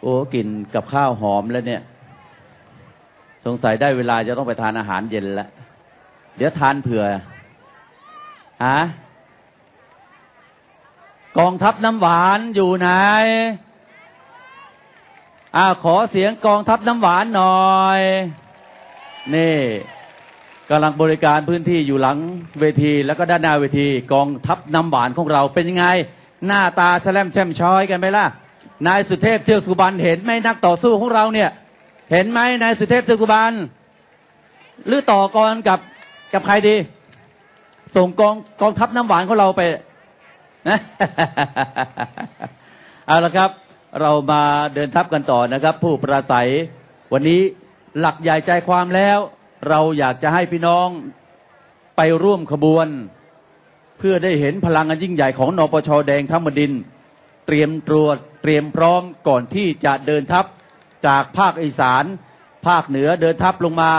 โอ้กลิ่นกับข้าวหอมแล้วเนี่ย สงสัยได้เวลาจะต้องไปทานอาหารเย็นแล้วเดี๋ยวทานเผื่อฮะกองทัพน้ำหวานอยู่ไหนอ่าขอเสียงกองทัพน้ำหวานหน่อย นี่กำลังบริการพื้นที่อยู่หลังเวทีแล้วก็ด้านหน้าเวที กองทัพน้ำหวานของเราเป็นยังไง หน้าตาแฉลมแช่มช้อยกันไหมล่ะ นายสุเทพเทือกสุบรรณเห็นไหมนักต่อสู้ของเราเนี่ย เห็นไหมนายสุเทพเทือกสุบรรณหรือต่อกรกับกับใครดี ส่งกองกองทัพน้ำหวานของเราไปนะเอาละครับ เรามาเดินทัพกันต่อนะครับ ผู้ประสัยวันนี้หลักใหญ่ใจความแล้ว เราอยากจะให้พี่น้องไปร่วมขบวน เพื่อได้เห็นพลังอันยิ่งใหญ่ของนปชแดงทั้งบดิน เตรียมตรวจเตรียมพร้อมก่อนที่จะเดินทัพจากภาคอีสาน ภาคเหนือเดินทัพลงมา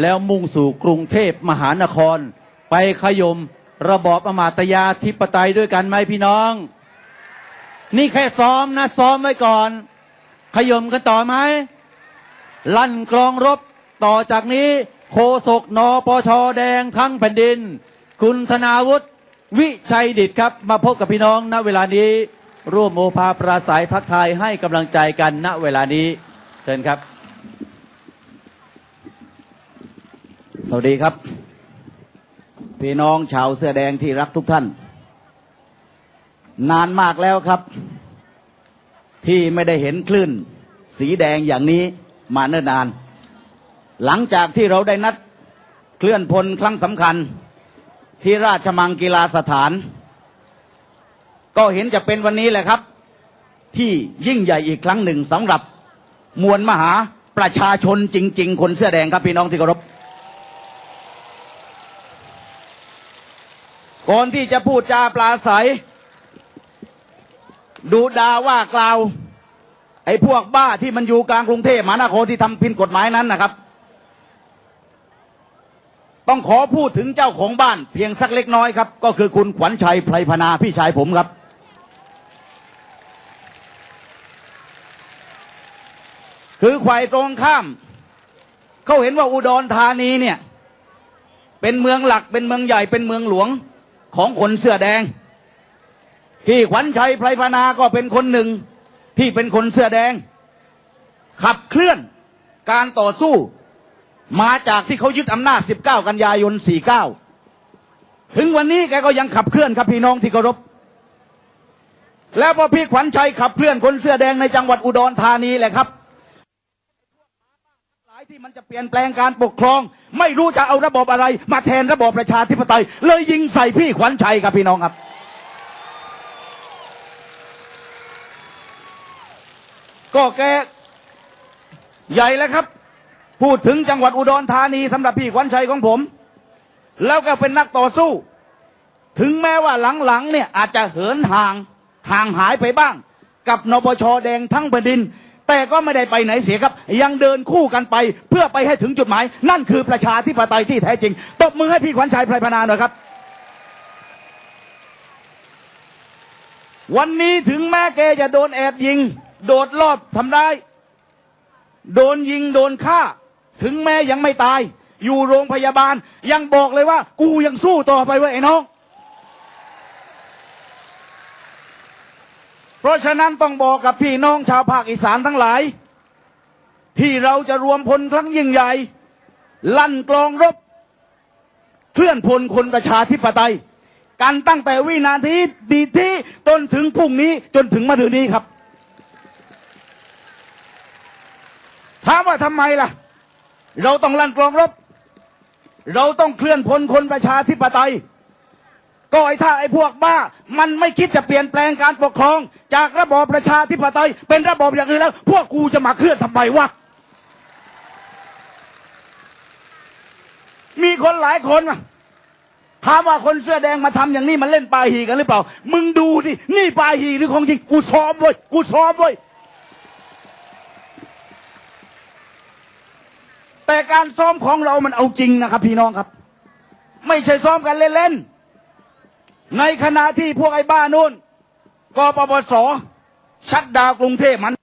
แล้วมุ่งสู่กรุงเทพมหานคร ไปขยมระบอบอมาตยาธิปไตยด้วยกันไหมพี่น้อง นี่แค่ซ้อมนะ ซ้อมไว้ก่อน ขยมกันต่อไหมลั่นกลองรบต่อจากนี้โคศกนปชแดงทั้งแผ่นดิน คุณธนาวุฒิวิชัยดิตครับ มาพบกับพี่น้องณเวลานี้ ร่วมโมพาปราศัยทักทายให้กำลังใจกันณเวลานี้ เชิญครับ สวัสดีครับ พี่น้องชาวเสื้อแดงที่รักทุกท่าน นานมากแล้วครับ ที่ไม่ได้เห็นคลื่น สีแดงอย่างนี้มาเนิ่นนาน หลังจากที่เราได้นัดเคลื่อนพลครั้งสำคัญ ที่ราชมังกีฬาสถาน ก็เห็นจะเป็นวันนี้แหละครับ ที่ยิ่งใหญ่อีกครั้งหนึ่งสำหรับมวลมหาประชาชนจริง ๆ คนเสื้อแดงครับพี่น้องที่เคารพก่อนที่จะพูดจาปลาใสดูดาว่ากล่าว ไอ้พวกบ้าที่มันอยู่กลางกรุงเทพมหานครที่ทำผิดกฎหมายนั้นนะครับ ต้องขอพูดถึงเจ้าของบ้านเพียงสักเล็กน้อยครับ ก็คือคุณขวัญชัยไพรพนาพี่ชายผมครับ คือควายตรงข้ามเขาเห็นว่าอุดรธานีเนี่ย เป็นเมืองหลักเป็นเมืองใหญ่เป็นเมืองหลวงของคนเสื้อแดง ที่ขวัญชัยไพรพนาก็เป็นคนหนึ่งที่เป็นคนเสื้อแดง ขับเคลื่อนการต่อสู้ มาจากที่เขายึดอำนาจ 19 กันยายน 49 ถึงวันนี้แกก็ยังขับเคลื่อนครับพี่น้องที่เคารพแล้วพอพี่ขวัญชัยขับเคลื่อนคนเสื้อแดงในจังหวัดอุดรธานีแหละครับ ที่มันจะเปลี่ยนแปลงการปกครอง ไม่รู้จะเอาระบบอะไร มาแทนระบบประชาธิปไตย เลยยิงใส่พี่ขวัญชัยครับพี่น้องครับ ก็แกใหญ่แล้วครับ พูดถึงจังหวัดอุดรธานีสำหรับพี่ขวัญชัยของผม แล้วก็เป็นนักต่อสู้ ถึงแม้ว่าหลังๆเนี่ยอาจจะเหินห่างห่างหายไปบ้าง กับนปชแดงทั้งแผ่นดิน แต่ก็ไม่ได้ไปไหนเสียครับ ยังเดินคู่กันไปเพื่อไปให้ถึงจุดหมาย นั่นคือประชาธิปไตยที่แท้จริง ตบมือให้พี่ขวัญชัยไพรพนาหน่อยครับ วันนี้ถึงแม้แกจะโดนแอบยิง โดดรอบทำร้าย โดนยิงโดนฆ่า ถึงแม้ยังไม่ตาย อยู่โรงพยาบาล ยังบอกเลยว่า กูยังสู้ต่อไปเว้ยไอ้น้อง เพ ราะฉะนั้นต้องบอกกับพี่น้องชาวภาคอีสานทั้งหลาย ที่เราจะรวมพลครั้งยิ่งใหญ่ ลั่นกลองรบ เคลื่อนพลคนประชาธิปไตย กันตั้งแต่วินาทีดีที่จนถึงพรุ่งนี้จนถึงมะรืนนี้ครับถามว่าทำไมล่ะ เราต้องลั่นกลองรบ เราต้องเคลื่อนพลคนประชาธิปไตย ก็ไอ้ถ้าไอ้พวกบ้า มันไม่คิดจะเปลี่ยนแปลงการปกครอง จากระบอบประชาธิปไตย เป็นระบอบอย่างอื่นแล้ว พวกกูจะมาเคลื่อนทำไมวะมีคนหลายคนมาถามว่าคนเสื้อแดงมาทำอย่างนี้มันเล่นปาหีกันหรือเปล่า มึงดูดิ นี่ปาหีหรือของจริง กูซ้อมเว้ย กูซ้อมเว้ย แต่การซ้อมของเรามันเอาจริงนะครับ พี่น้องครับ ไม่ใช่ซ้อมกันเล่นๆ ในขณะที่พวกไอ้บ้านู่นกปปสชัดดาวกรุงเทพมัน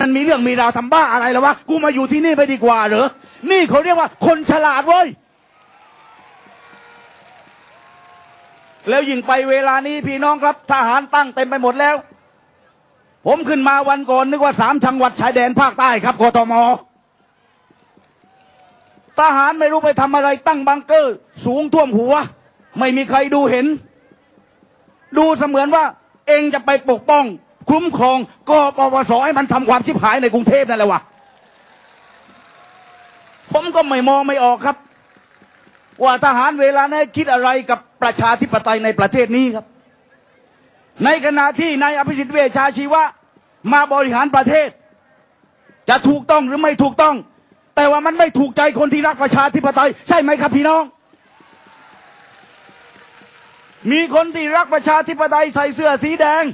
มันมีเรื่องมีราวทำบ้าอะไรแล้ววะกูมาอยู่ที่นี่ไปดีกว่าเหรอนี่เขาเรียกว่าคนฉลาดเว้ยแล้วยิ่งไปเวลานี้พี่น้องครับ ทหารตั้งเต็มไปหมดแล้ว ผมขึ้นมาวันก่อนนึกว่าสามจังหวัดชายแดนภาคใต้ครับกทม ทหารไม่รู้ไปทำอะไรตั้งบังเกอร์ สูงท่วมหัว ไม่มีใครดูเห็น ดูเสมือนว่า เองจะไปปกป้อง คุ้มครองกปปสให้มันทำความชิบหายในกรุงเทพนั่นแหละวะผมก็ไม่มองไม่ออกครับ ว่าทหารเวลานี้คิดอะไรกับประชาธิปไตยในประเทศนี้ครับ ในขณะที่นายอภิสิทธิ์เวชชาชีวะ มาบริหารประเทศ จะถูกต้องหรือไม่ถูกต้อง แต่ว่ามันไม่ถูกใจคนที่รักประชาธิปไตย ใช่ไหมครับพี่น้อง มีคนที่รักประชาธิปไตยใส่เสื้อสีแดง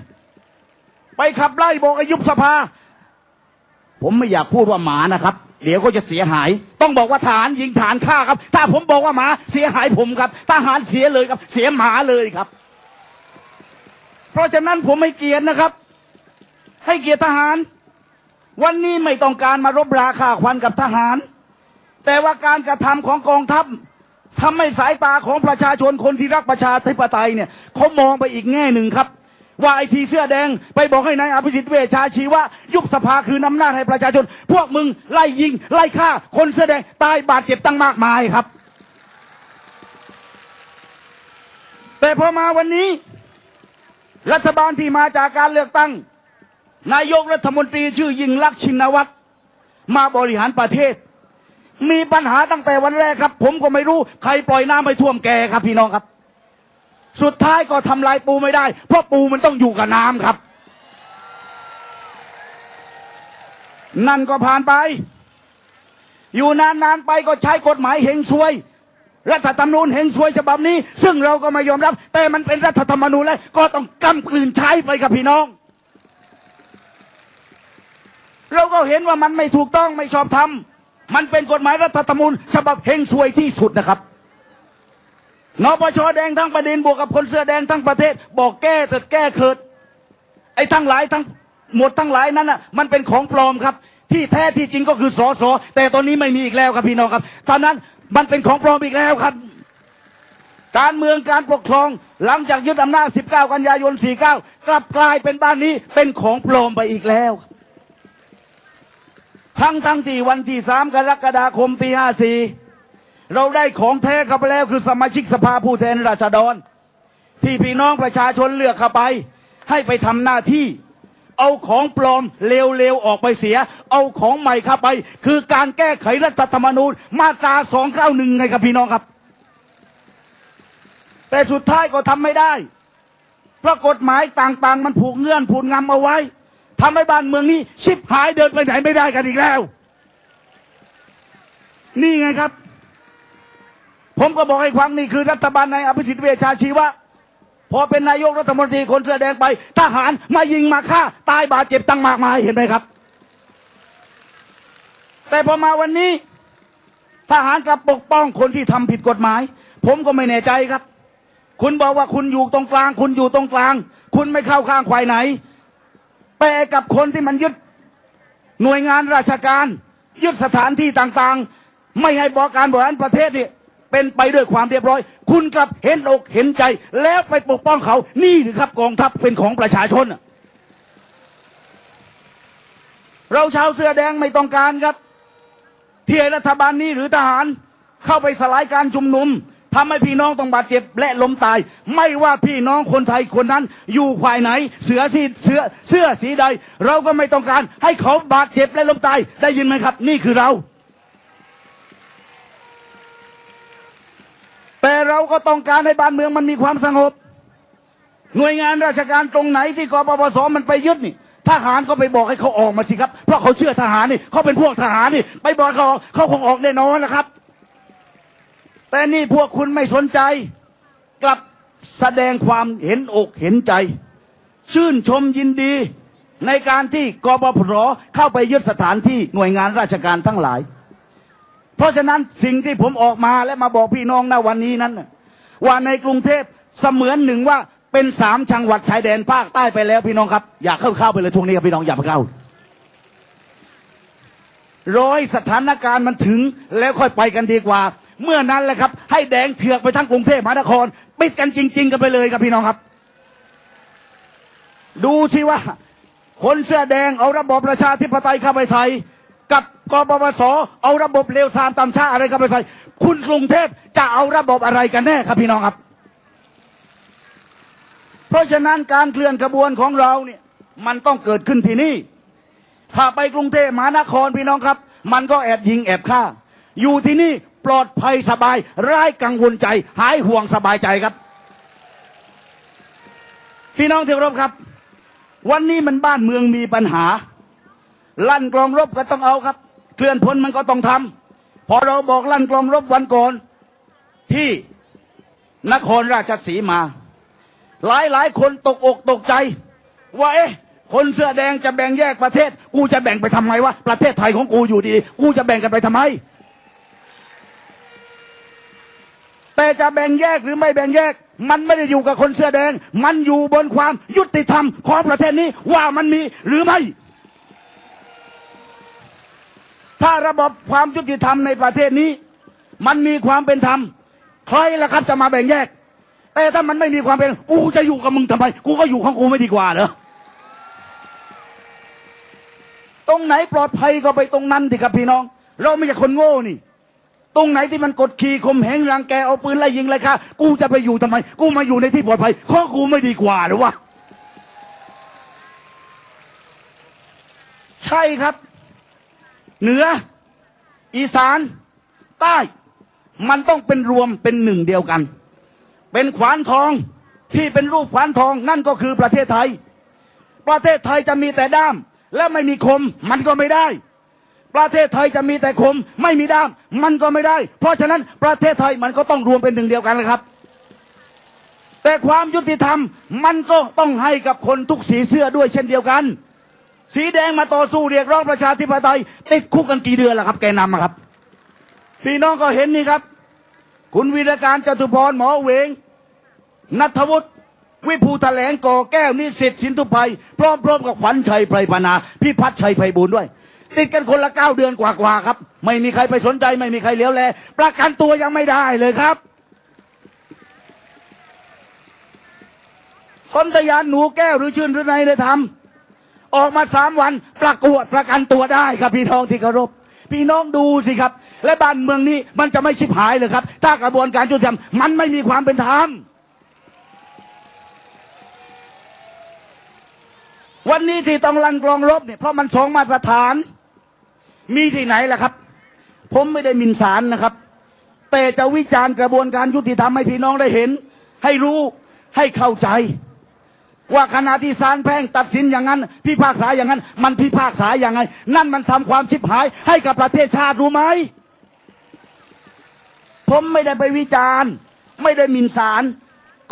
ไปขับไล่บอกอายุบสภา ผมไม่อยากพูดว่าหมานะครับ เดี๋ยวก็จะเสียหาย ต้องบอกว่าทหารยิงทหารฆ่าครับ ถ้าผมบอกว่าหมาเสียหายผมครับทหารเสียเลยครับ เสียหมาเลยครับ เพราะฉะนั้นผมไม่เกียดนะครับ ให้เกียรติทหาร วันนี้ไม่ต้องการมารบราค่าควันกับทหาร แต่ว่าการกระทำของกองทัพทำให้สายตาของประชาชนคนที่รักประชาธิปไตยเนี่ยเขามองไปอีกแง่หนึ่งครับ ว่าไอทีเสื้อแดงไปบอกให้นายอภิสิทธิ์เวชชาชีวะยุบสภาคืนอำนาจให้ประชาชน พวกมึงไล่ยิง ไล่ฆ่า คนเสื้อแดงตายบาดเจ็บตั้งมากมายครับ แต่พอมาวันนี้ รัฐบาลที่มาจากการเลือกตั้ง นายกรัฐมนตรีชื่อยิ่งลักษณ์ชินวัตรมาบริหารประเทศ มีปัญหาตั้งแต่วันแรกครับ ผมก็ไม่รู้ใครปล่อยน้ำไปท่วมแกครับพี่น้องครับ สุดท้ายก็ทำลายปูไม่ได้ เพราะปูมันต้องอยู่กับน้ำครับ นั่นก็ผ่านไป อยู่นานๆไปก็ใช้กฎหมายเฮงซวย รัฐธรรมนูญเฮงซวยฉบับนี้ ซึ่งเราก็ไม่ยอมรับ แต่มันเป็นรัฐธรรมนูญแล้วก็ต้องกำกลืนใช้ไปกับพี่น้อง เราก็เห็นว่ามันไม่ถูกต้องไม่ชอบธรรมมันเป็นกฎหมายรัฐธรรมนูญฉบับเฮงซวยที่สุดนะครับนปชแดงทั้งประเด็นบวกกับคนเสื้อแดงทั้งประเทศ บอกแก้เถิดแก้เขิดไอ้ทั้งหลายทั้งหมดทั้งหลายนั้นน่ะมันเป็นของปลอมครับ ที่แท้ที่จริงก็คือสอสอแต่ตอนนี้ไม่มีอีกแล้วครับพี่น้องครับท่านั้นมันเป็นของปลอมอีกแล้วครับ การเมืองการปกครองหลังจากยึดอำนาจ 19 กันยายน 49 กลับกลายเป็นบ้านนี้เป็นของปลอมไปอีกแล้ว ทั้งทั้งที่วันที่3กรกฎาคมปี54เราได้ของแท้เข้าไปแล้วคือสมาชิกสภาผู้แทนราษฎร ที่พี่น้องประชาชนเลือกเข้าไป ให้ไปทำหน้าที่ เอาของปลอมเร็วๆออกไปเสีย เอาของใหม่เข้าไป คือการแก้ไขรัฐธรรมนูญมาตรา291ไงครับพี่น้องครับ แต่สุดท้ายก็ทำไม่ได้เพราะกฎหมายต่างๆ มันผูกเงื่อนผูกงำเอาไว้ ทำให้บ้านเมืองนี้ ชิบหายเดินไปไหนไม่ได้กันอีกแล้ว นี่ไงครับ ผมก็บอกให้ฟังนี่คือรัฐบาลในอภิสิทธิ์เวชาชีวะพอเป็นนายกรัฐมนตรีคนเสื้อแดงไป ทหารมายิงมาฆ่า ตายบาดเจ็บตั้งมากมายเห็นไหมครับ แต่พอมาวันนี้ ทหารกลับปกป้องคนที่ทำผิดกฎหมาย ผมก็ไม่แน่ใจครับ คุณบอกว่าคุณอยู่ตรงกลาง คุณอยู่ตรงกลาง คุณไม่เข้าข้างควายไหน แต่กับคนที่มันยึดหน่วยงานราชการ ยึดสถานที่ต่างๆ ไม่ให้บอกการบริหารประเทศนี่เป็นไปด้วยความเรียบร้อย คุณกลับเห็นอกเห็นใจ แล้วไปปกป้องเขา นี่หรือครับกองทัพเป็นของประชาชน เราชาวเสื้อแดงไม่ต้องการครับที่รัฐบาลนี้หรือทหารเข้าไปสลายการชุมนุม ทำให้พี่น้องต้องบาดเจ็บและล้มตาย ไม่ว่าพี่น้องคนไทยคนนั้น อยู่ฝ่ายไหน เสือสีเสือเสื้อสีใด เราก็ไม่ต้องการให้เขาบาดเจ็บและล้มตาย ได้ยินไหมครับ นี่คือเรา แต่เราก็ต้องการให้บ้านเมืองมันมีความสงบ หน่วยงานราชการตรงไหนที่กปปสมันไปยึดนี่ทหารก็ไปบอกให้เขาออกมาสิครับ เพราะเขาเชื่อทหารนี่เขาเป็นพวกทหารนี่ ไปบอกเขาเขาคงออกแน่นอนนะครับ แต่นี่พวกคุณไม่สนใจ กลับแสดงความเห็นอกเห็นใจ ชื่นชมยินดี ในการที่กบพรเข้าไปยึดสถานที่หน่วยงานราชการทั้งหลาย เพราะฉะนั้นสิ่งที่ผมออกมาและมาบอกพี่น้องนะวันนี้นั้น ว่าในกรุงเทพเสมือนหนึ่งว่าเป็นสามจังหวัดชายแดนภาคใต้ไปแล้วพี่น้องครับ อย่าเข้าเข้าไปเลยช่วงนี้ครับพี่น้องอย่าไปเข้าร้อยสถานการณ์มันถึงแล้วค่อยไปกันดีกว่า เมื่อนั้นแหละครับ ให้แดงเถือกไปทั้งกรุงเทพมหานครปิดกันจริง ๆ กันไปเลยครับพี่น้องครับ ดูสิว่า คนเสื้อแดงเอาระบบประชาธิปไตยเข้าไปใส่กับกบปสเอาระบบเลวทรามตามชาอะไรเข้าไปใส่คุณกรุงเทพจะเอาระบบอะไรกันแน่ครับพี่น้องครับ เพราะฉะนั้นการเคลื่อนกระบวนของเราเนี่ย มันต้องเกิดขึ้นที่นี่ ถ้าไปกรุงเทพมหานครพี่น้องครับ มันก็แอบยิงแอบฆ่า อยู่ที่นี่ ปลอดภัยสบายไร้กังวลใจ หายห่วงสบายใจครับ พี่น้องที่เคารพครับ วันนี้มันบ้านเมืองมีปัญหา ลั่นกลองรบก็ต้องเอาครับ เคลื่อนพลมันก็ต้องทำพอเราบอกลั่นกลองรบวันก่อนที่นครราชสีมา หลายหลายคนตกอกตกใจ ว่าเอ๊ะคนเสื้อแดงจะแบ่งแยกประเทศ กูจะแบ่งไปทำไมวะประเทศไทยของกูอยู่ดี กูจะแบ่งกันไปทำไม แต่จะแบ่งแยกหรือไม่แบ่งแยก มันไม่ได้อยู่กับคนเสื้อแดง มันอยู่บนความยุติธรรมของประเทศนี้ว่ามันมีหรือไม่ ถ้าระบบความยุติธรรมในประเทศนี้ มันมีความเป็นธรรมใครล่ะครับจะมาแบ่งแยก แต่ถ้ามันไม่มีความเป็นกูจะอยู่กับมึงทำไม กูก็อยู่ของกูไม่ดีกว่าเหรอตรงไหนปลอดภัยก็ไปตรงนั้นสิครับพี่น้อง เราไม่ใช่คนโง่นี่ ตรงไหนที่มันกดขี่ข่มเหงรังแกเอาปืนไล่ยิงไล่ฆ่ากูจะไปอยู่ทำไม กูมาอยู่ในที่ปลอดภัยข้อกูไม่ดีกว่าหรือวะใช่ครับ เหนือ อีสาน ใต้ มันต้องเป็นรวมเป็นหนึ่งเดียวกัน เป็นขวานทองที่เป็นรูปขวานทองนั่นก็คือประเทศไทย ประเทศไทยจะมีแต่ด้าม และไม่มีคมมันก็ไม่ได้ ประเทศไทยจะมีแต่คม ไม่มีด้าม มันก็ไม่ได้ เพราะฉะนั้นประเทศไทยมันก็ต้องรวมเป็นหนึ่งเดียวกันเลยครับ แต่ความยุติธรรมมันก็ต้องให้กับคนทุกสีเสื้อด้วยเช่นเดียวกัน สีแดงมาต่อสู้เรียกร้องประชาธิปไตยติดคุกกันกี่เดือนล้วครับ แกนำครับ พี่น้องก็เห็นนี่ครับ คุณวีรการจตุพรหมอเวงนัทวุฒิวิภูแถลงก่อแก้วนิสิตสินทุภัยพร้อมๆกับขวัญชัยไพรพนาพี่พัฒชัยไพบูลด้วย ติดกันคนละเก้าเดือนกว่าๆครับ ไม่มีใครไปสนใจ ไม่มีใครเลี้ยวแล ประกันตัวยังไม่ได้เลยครับสนธยานหนูแก้วหรือชื่นหรือในได้ทำออกมาสามวันประกวดประกันตัวได้ครับพี่น้องที่เคารพพี่น้องดูสิครับ และบ้านเมืองนี้มันจะไม่ชิบหายเลยครับ ถ้ากระบวนการยุติธรรมมันไม่มีความเป็นธรรมวันนี้ที่ต้องลันกรองรบเนี่ยเพราะมันสองมาตรฐาน มีที่ไหนล่ะครับ ผมไม่ได้มินสารนะครับ แต่จะวิจารณ์กระบวนการยุติธรรมให้พี่น้องได้เห็น ให้รู้ให้เข้าใจ ว่าขณะที่ศาลแพ่งตัดสินอย่างนั้น พิพากษาอย่างนั้น มันพิพากษาอย่างไง นั่นมันทำความชิบหาย ให้กับประเทศชาติรู้ไหมผมไม่ได้ไปวิจารณ์ ไม่ได้มินศาล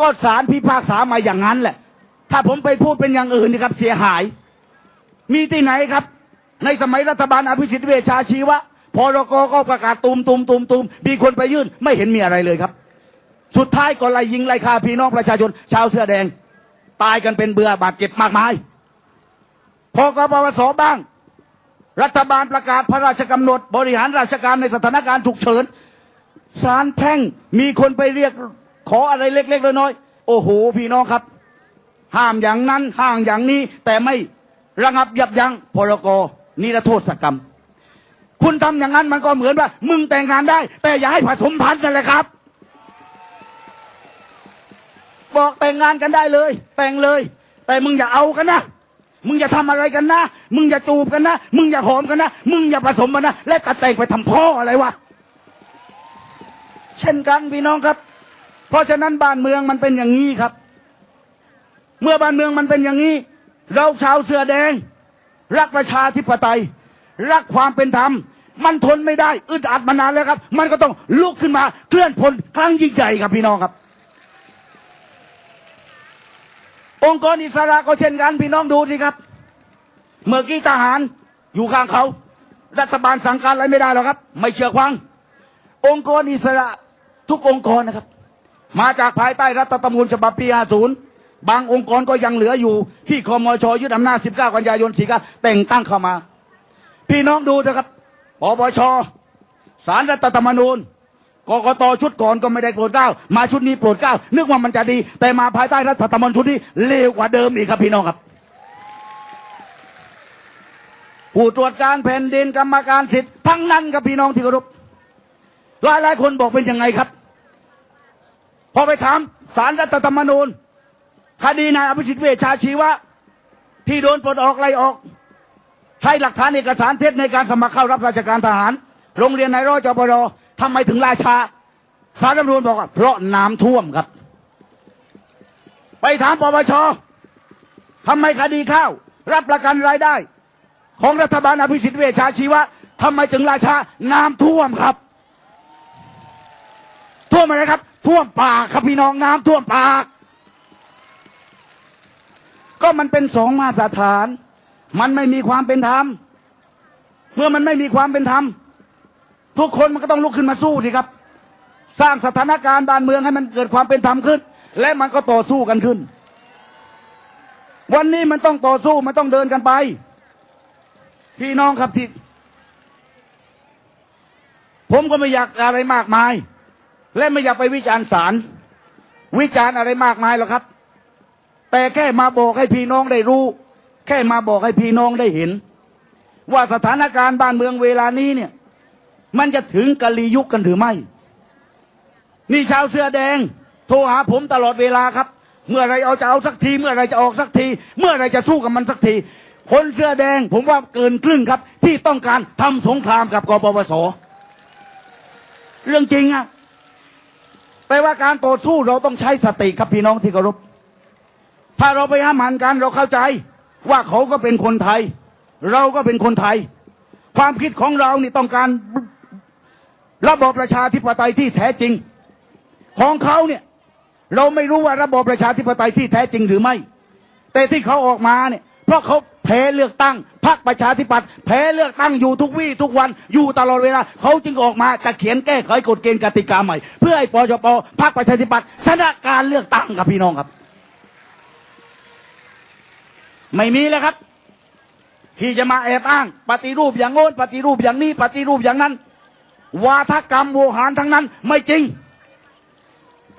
ก็ศาลพิพากษามาอย่างนั้นแหละ ถ้าผมไปพูดเป็นอย่างอื่นนี่ครับ เสียหาย มีที่ไหนครับ ในสมัยรัฐบาลอภิสิทธิ์เวชชาชีวะพรกก็ประกาศตูมตูมตูมตูมมีคนไปยื่นไม่เห็นมีอะไรเลยครับ สุดท้ายก็ไล่ยิงไล่ฆ่าพี่น้องประชาชน ชาวเสื้อแดง ตายกันเป็นเบื่อบาดเจ็บมากมาย พอกปปสบ้าง รัฐบาลประกาศพระราชกำหนด บริหารราชการในสถานการณ์ฉุกเฉินศาลแพ่งมีคนไปเรียกขออะไรเล็ก ๆ น้อยๆโอ้โห พี่น้องครับ ห้ามอย่างนั้นห้ามอย่างนี้แต่ไม่ระงับยับยั้งพรก นิรโทษกรรม คุณทำอย่างนั้นมันก็เหมือนว่า มึงแต่งงานได้ แต่อย่าให้ผสมพันธุ์นั่นแหละครับ บอกแต่งงานกันได้เลย แต่งเลย แต่มึงอย่าเอากันนะมึงอย่าทำอะไรกันนะ มึงอย่าจูบกันนะ มึงอย่าหอมกันนะ มึงอย่าผสมกันนะ และตัดแต่งไปทำพ่ออะไรวะ เช่นกันพี่น้องครับ เพราะฉะนั้นบ้านเมืองมันเป็นอย่างนี้ครับ เมื่อบ้านเมืองมันเป็นอย่างนี้ เราชาวเสื้อแดง รักประชาธิปไตย รักความเป็นธรรม มันทนไม่ได้ อึดอัดมานานแล้วครับ มันก็ต้องลุกขึ้นมาเคลื่อนพลครั้งยิ่งใหญ่ครับพี่น้องครับ องค์กรอิสระก็เช่นกันพี่น้องดูสิครับ เมื่อกี้ทหารอยู่ข้างเขา รัฐบาลสั่งการอะไรไม่ได้หรอกครับ ไม่เชื่อฟัง องค์กรอิสระทุกองค์กรนะครับ มาจากภายใต้รัฐธรรมนูญฉบับปี 50 บางองค์กรก็ยังเหลืออยู่ ที่คอมชยึดอำนาจ 19 กันยายน49แต่งตั้งเข้ามา พี่น้องดูเถอะครับปปชสารรัฐธรรมนูญกกตชุดก่อนก็ไม่ได้โปรดเกล้า มาชุดนี้โปรดเกล้า นึกว่ามันจะดี แต่มาภายใต้รัฐธรรมนูญชุดนี้เลวกว่าเดิมอีกครับพี่น้องครับ ผู้ตรวจการแผ่นดินกรรมการสิทธิ์ทั้งนั้นครับพี่น้องที่เคารพหลายหลายๆคนบอกเป็นยังไงครับ พอไปถามสารรัฐธรรมนูญ คดีนายอภิสิทธิ์เวชชาชีวะ ที่โดนปลดออกไล่ออก ใช้หลักฐานเอกสารเท็จในการสมัครเข้ารับราชการทหาร โรงเรียนนายร้อยจปรทำไมถึงล่าช้าสารรัฐมนูญบอกว่าเพราะน้ำท่วมครับ ไปถามปปชทำไมคดีข้าว รับประกันรายได้ ของรัฐบาลอภิสิทธิ์เวชชาชีวะทำไมถึงราชาน้ำท่วมครับ ท่วมอะไรครับ ท่วมปากครับพี่น้องน้ำท่วมปาก ก็มันเป็นสองมาตรฐาน มันไม่มีความเป็นธรรมเมื่อมันไม่มีความเป็นธรรมทุกคนมันก็ต้องลุกขึ้นมาสู้สิครับ สร้างสถานการณ์บ้านเมืองให้มันเกิดความเป็นธรรมขึ้น และมันก็ต่อสู้กันขึ้น วันนี้มันต้องต่อสู้มันต้องเดินกันไป พี่น้องครับที่ผมก็ไม่อยากอะไรมากมาย และไม่อยากไปวิจารณ์ศาลวิจารณ์อะไรมากมายหรอกครับ แต่แค่มาบอกให้พี่น้องได้รู้ แค่มาบอกให้พี่น้องได้เห็น ว่าสถานการณ์บ้านเมืองเวลานี้เนี่ย มันจะถึงกะลียุคกันหรือไม่ นี่ชาวเสื้อแดง โทรหาผมตลอดเวลาครับ เมื่อไรเอาจะเอาสักที เมื่อไรจะออกสักที เมื่อไรจะสู้กับมันสักที คนเสื้อแดง ผมว่าเกินครึ่งครับ ที่ต้องการทำสงครามกับกปปสเรื่องจริงอะแต่ว่าการต่อสู้เราต้องใช้สติครับพี่น้องที่เคารพ ถ้าเราไปห้ามหันกันเราเข้าใจ ว่าเขาก็เป็นคนไทย เราก็เป็นคนไทย ความคิดของเรานี่ต้องการระบอบประชาธิปไตยที่แท้จริง ของเขาเนี่ย เราไม่รู้ว่าระบอบประชาธิปไตยที่แท้จริงหรือไม่ แต่ที่เขาออกมาเนี่ย เพราะเขาแพ้เลือกตั้งพรรคประชาธิปัตย์แพ้เลือกตั้งอยู่ทุกวี่ทุกวันอยู่ตลอดเวลาเขาจึงออกมาจะเขียนแก้ไขกฎเกณฑ์กติกาใหม่ เพื่อให้ปชปพรรคประชาธิปัตย์ชนะการเลือกตั้งครับพี่น้องครับ ไม่มีแล้วครับ ที่จะมาแอบอ้าง ปฏิรูปอย่างโน้นปฏิรูปอย่างนี้ ปฏิรูปอย่างนั้น วาทกรรมโวหารทั้งนั้น ไม่จริง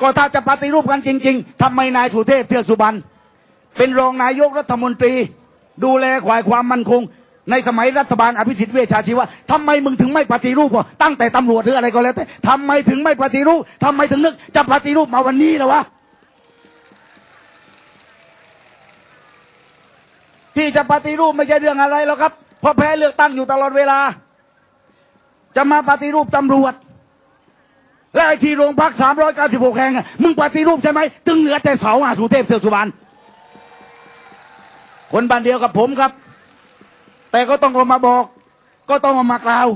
ก็ถ้าจะปฏิรูปกันจริง ๆทำไมนายสุเทพเทือกสุบรรณเป็นรองนายกรัฐมนตรี ดูแลขวายความมั่นคง ในสมัยรัฐบาลอภิสิทธิ์เวชชาชีวะทำไมมึงถึงไม่ปฏิรูปวะตั้งแต่ตำรวจหรืออะไรก็แล้วแต่ทำไมถึงไม่ปฏิรูปทำไมถึงนึกจะปฏิรูปมาวันนี้ล่ะวะ ที่จะปฏิรูปไม่ใช่เรื่องอะไรหรอกครับ เพราะแพ้เลือกตั้งอยู่ตลอดเวลา จะมาปฏิรูปตำรวจ และไอที่โรงพักสามร้อยเก้าสิบหกแห่งมึงปฏิรูปใช่ไหมตึงเหลือแต่เสาอาสุเทพเสือสุบรรณคนบ้านเดียวกับผมครับ แต่ก็ต้องออกมาบอก ก็ต้องออกมากล่าว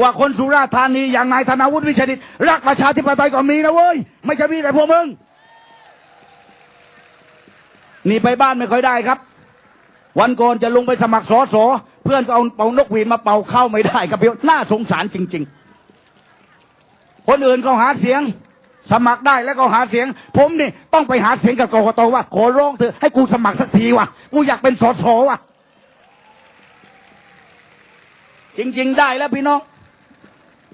ว่าคนสุราษฎร์ธานีอย่างนายธนาวุฒิวิชดิตรักประชาธิปไตยก็มีนะเว้ย ไม่ใช่มีแต่พวกมึงนี่ไปบ้านไม่ค่อยได้ครับ วันก่อนจะลงไปสมัครสอสอเพื่อนก็เอาเป่านกหวีดมาเป่าเข้าไม่ได้ครับพี่น่าสงสารจริง ๆ คนอื่นเขาหาเสียง สมัครได้แล้วก็หาเสียง ผมนี่ต้องไปหาเสียงกับกกตว่า ขอร้องเถอะให้กูสมัครสักทีว่ะกูอยากเป็นสอสอว่ะ จริง ๆ ได้แล้วพี่น้อง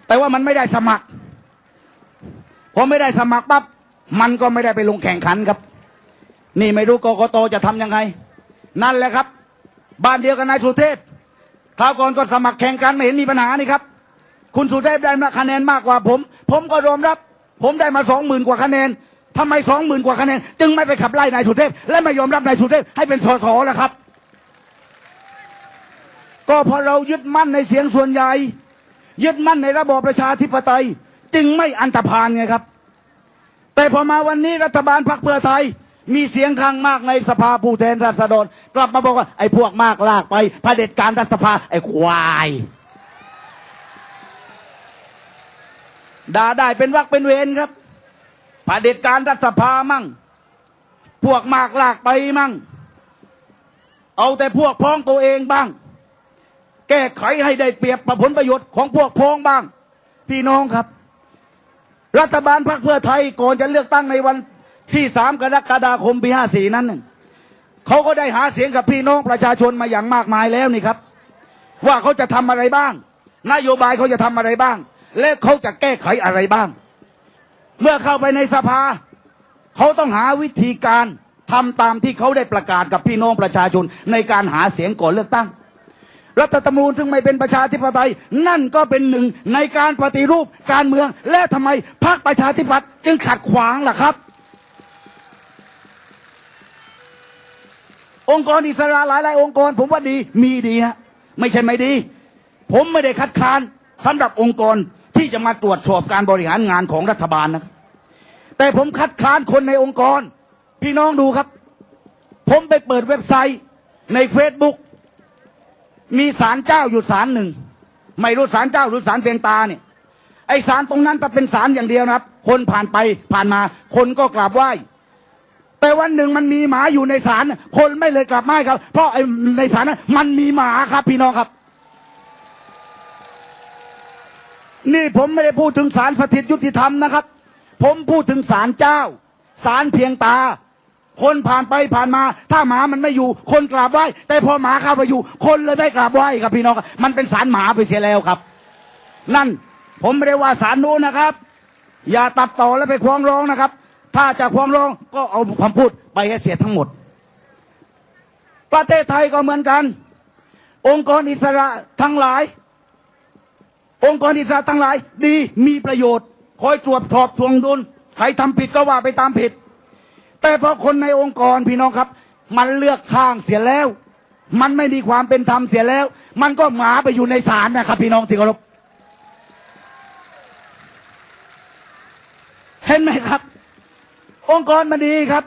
แต่ว่ามันไม่ได้สมัครพอไม่ได้สมัครปั๊บมันก็ไม่ได้ไปลงแข่งขันครับ นี่ไม่รู้กกตจะทำยังไง นั่นแหละครับ บ้านเดียวกับนายสุเทพคราวก่อนก็สมัครแข่งกันไม่เห็นมีปัญหานี่ครับ คุณสุเทพได้มาคะแนนมากกว่าผม ผมก็ยอมรับ ผมได้มาสองหมื่นกว่าคะแนนทำไมสองหมื่นกว่าคะแนน จึงไม่ไปขับไล่นายสุเทพ และไม่ยอมรับนายสุเทพให้เป็นสสแล่ะครับ ก็เพราะเรายึดมั่นในเสียงส่วนใหญ่ ยึดมั่นในระบอบประชาธิปไตย จึงไม่อันตรพานไงครับ แต่พอมาวันนี้รัฐบาลพรรคเพื่อไทย มีเสียงข้างมากในสภาผู้แทนราษฎร กลับมาบอกว่า ไอ้พวกมากลากไปเผด็จการรัฐสภา ไอ้ควายด่าได้เป็นวักเป็นเวรครับเผด็จการรัฐสภามั่ง พวกมากลากไปมั่ง เอาแต่พวกพ้องตัวเองบ้าง แก้ไขให้ได้เปรียบผลประโยชน์ของพวกพ้องบ้าง พี่น้องครับ รัฐบาลพรรคเพื่อไทยก่อนจะเลือกตั้งในวัน ที่สามกรกฎาคมปีห้าสี่นั้นเขาก็ได้หาเสียงกับพี่น้องประชาชนมาอย่างมากมายแล้วนี่ครับ ว่าเขาจะทำอะไรบ้าง นโยบายเขาจะทำอะไรบ้าง และเขาจะแก้ไขอะไรบ้าง เมื่อเข้าไปในสภา เขาต้องหาวิธีการทำตามที่เขาได้ประกาศกับพี่น้องประชาชนในการหาเสียงก่อนเลือกตั้ง รัฐธรรมนูญซึ่งไม่เป็นประชาธิปไตย นั่นก็เป็นหนึ่งในการปฏิรูปการเมือง และทำไมพรรคประชาธิปัตย์จึงขัดขวางล่ะครับ องค์กรอิสระหลายๆองค์กร ผมว่าดีมีดีฮะไม่ใช่ไม่ดี ผมไม่ได้คัดค้านสำหรับองค์กรที่จะมาตรวจสอบการบริหารงานของรัฐบาลนะแต่ผมคัดค้านคนในองค์กร พี่น้องดูครับ ผมไปเปิดเว็บไซต์ในเฟซบุ๊กมีศาลเจ้าอยู่ศาลหนึ่ง ไม่รู้ศาลเจ้าหรือศาลเพียงตาเนี่ยไอศาลตรงนั้นถ้าเป็นศาลอย่างเดียวนะครับ คนผ่านไปผ่านมา คนก็กราบไหว้ แต่วันหนึ่งมันมีหมาอยู่ในศาลคนไม่เลยกลับไหวครับ เพราะไอ้ในศาลนั้นมันมีหมาครับ พี่น้องครับ นี่ผมไม่ได้พูดถึงศาลสถิตยุติธรรมนะครับ ผมพูดถึงศาลเจ้าศาลเพียงตา คนผ่านไปผ่านมา ถ้าหมามันไม่อยู่ คนกราบไหว้ แต่พอหมาเข้าไปอยู่ คนเลยไม่กราบไหว้ครับพี่น้องครับมันเป็นศาลหมาไปเสียแล้วครับ นั่นผมไม่ได้ว่าศาลนู้นนะครับ อย่าตัดต่อแล้วไปฟ้องร้องนะครับ ถ้าจะฟ้องร้องก็เอาคำพูดไปให้เสียทั้งหมด ประเทศไทยก็เหมือนกัน องค์กรอิสระทั้งหลาย องค์กรอิสระทั้งหลาย ดีมีประโยชน์ คอยตรวจสอบทวงดุลใครทำผิดก็ว่าไปตามผิด แต่พอคนในองค์กรพี่น้องครับ มันเลือกข้างเสียแล้ว มันไม่มีความเป็นธรรมเสียแล้ว มันก็หมาไปอยู่ในศาลนะครับ พี่น้องที่เคารพเห็นไหมครับ องค์กรมันดีครับ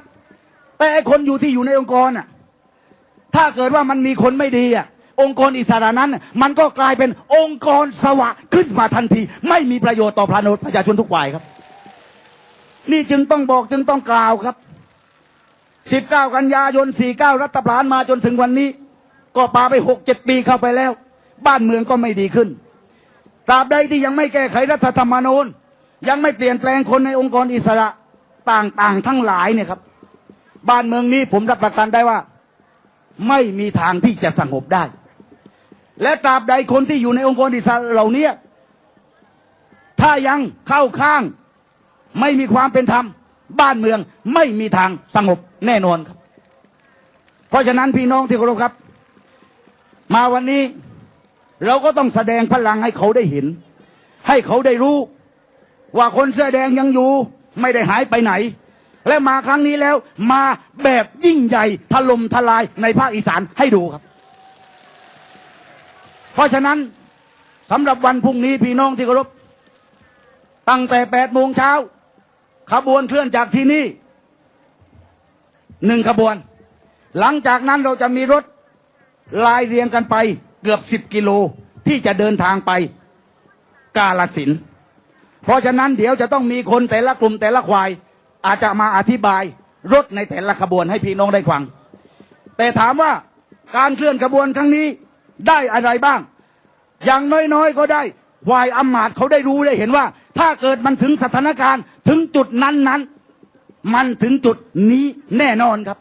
แต่คนอยู่ที่อยู่ในองค์กรน่ะถ้าเกิดว่ามันมีคนไม่ดีอะ องค์กรอิสระนั้น มันก็กลายเป็นองค์กรสวะขึ้นมาทันที ไม่มีประโยชน์ต่อประชาชนทุกฝ่ายครับ นี่จึงต้องบอกจึงต้องกล่าวครับ 19 กันยายน 49 รัฐประหารมาจนถึงวันนี้ ก็ปาไป 6-7 ปีเข้าไปแล้ว บ้านเมืองก็ไม่ดีขึ้นตราบใดที่ยังไม่แก้ไขรัฐธรรมนูญยังไม่เปลี่ยนแปลงคนในองค์กรอิสระ ต่างๆ ทั้งหลายเนี่ยครับ บ้านเมืองนี้ผมรับประกันได้ว่า ไม่มีทางที่จะสงบได้ และตราบใดคนที่อยู่ในองค์กรอิสระเหล่านี้ถ้ายังเข้าข้าง ไม่มีความเป็นธรรม บ้านเมืองไม่มีทางสงบแน่นอนครับ เพราะฉะนั้นพี่น้องที่เคารพครับ มาวันนี้เราก็ต้องแสดงพลังให้เขาได้เห็น ให้เขาได้รู้ ว่าคนเสื้อแดงยังอยู่ ไม่ได้หายไปไหน และมาครั้งนี้แล้ว มาแบบยิ่งใหญ่ถล่มทลายในภาคอีสานให้ดูครับ เพราะฉะนั้นสำหรับวันพรุ่งนี้พี่น้องที่เคารพตั้งแต่แปดโมงเช้าขบวนเคลื่อนจากที่นี่หนึ่งขบวน หลังจากนั้นเราจะมีรถลายเรียงกันไป เกือบสิบกิโลที่จะเดินทางไปกาลสิน เพราะฉะนั้นเดี๋ยวจะต้องมีคนแต่ละกลุ่มแต่ละควาย อาจจะมาอธิบายรถในแต่ละขบวนให้พี่น้องได้ฟัง แต่ถามว่าการเคลื่อนขบวนครั้งนี้ได้อะไรบ้าง อย่างน้อยๆก็ได้ควายอำมาตเขาได้รู้ได้เห็นว่า ถ้าเกิดมันถึงสถานการณ์ถึงจุดนั้นนั้นๆมันถึงจุดนี้แน่นอนครับ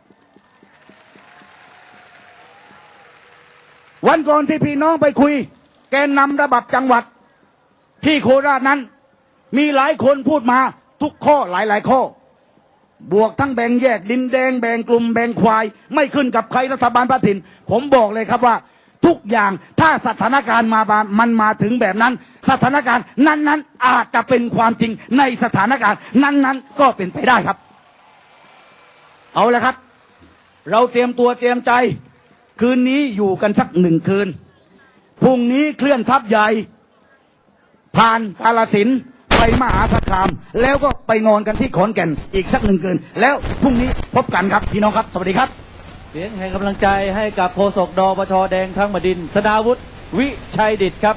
วันก่อนที่พี่น้องไปคุย แกนนำระบับจังหวัดที่โคราชนั้น มีหลายคนพูดมาทุกข้อหลายหลายข้อ บวกทั้งแบ่งแยกดินแดงแบ่งกลุ่มแบ่งควาย ไม่ขึ้นกับใครรัฐบาลพระถิ่นผมบอกเลยครับว่าทุกอย่างถ้าสถานการณ์มาบามันมาถึงแบบนั้น สถานการณ์นั้นๆอาจจะเป็นความจริงในสถานการณ์ นั้นๆ ก็เป็นไปได้ครับ เอาละครับ เราเตรียมตัวเตรียมใจ คืนนี้อยู่กันสักหนึ่งคืนพรุ่งนี้เคลื่อนทัพใหญ่ ผ่านกาลสิน มหาสารคาม แล้วก็ไปนอนกันที่ขอนแก่นอีกสักหนึ่งคืน แล้วพรุ่งนี้พบกันครับพี่น้องครับ สวัสดีครับ เสียงแห่งกำลังใจให้กับโฆษกดปชแดงทั้งบดินธนาวุฒิวิชัยดิตครับ